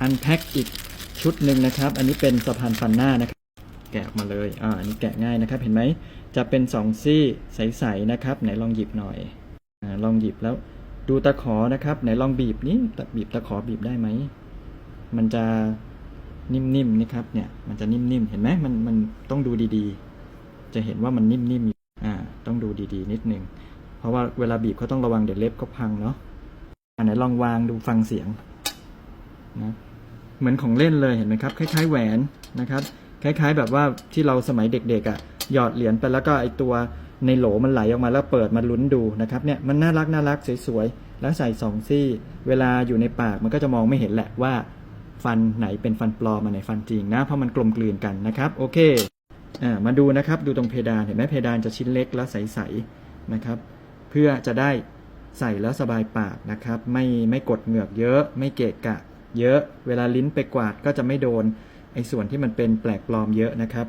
อันแพ็คอีกชุดหนึ่งนะครับ อันนี้เป็นสะพานฟันหน้านะครับ แกะออกมาเลย อ่า อันนี้แกะง่ายนะครับ เห็นไหม จะเป็นสองซี่ใสๆนะครับ ไหนลองหยิบหน่อย อ่า ลองหยิบแล้วดูตะขอนะครับ ไหนลองบีบนี่บีบตะขอบีบได้ไหม มันจะนิ่มๆนะครับ เนี่ย มันจะนิ่มๆ เห็นไหมมัน มันต้องดูดีๆ จะเห็นว่ามันนิ่มๆ อ่า ต้องดูดีๆ นิดนึง เพราะว่าเวลาบีบเขาต้องระวังเดี๋ยวเล็บเขาพังเนาะ อันไหนลองวางดูฟังเสียง นะเหมือนของเล่นเลยเห็นไหมครับ คล้ายๆแหวนนะครับ คล้ายๆ แบบว่าที่เราสมัยเด็กๆอะ่ะหยอดเหรียญไปแล้วก็ไอตัวในโหลมันไหลออกมาแล้วเปิดมาลุ้นดูนะครับเนี่ยมันน่ารักน่ารักสวยๆแล้วใส่สองซี่ เวลาอยู่ในปากมันก็จะมองไม่เห็นแหละว่า ฟันไหนเป็นฟันปลอมมาไหนฟันจริงนะเพราะมันกลมกลืนกันนะครับโอเคอ่ามาดูนะครับดูตรงเพดานเห็นไหมเพดานจะชิ้นเล็กและใสๆนะครับเพื่อจะได้ใส่แล้วสบายปากนะครับ ไม่ไม่กดเหงือกเยอะไม่เกะกะ เยอะ เวลาลิ้นไปกวาดก็จะไม่โดนไอ้ส่วนที่มันเป็นแปลกปลอมเยอะนะครับ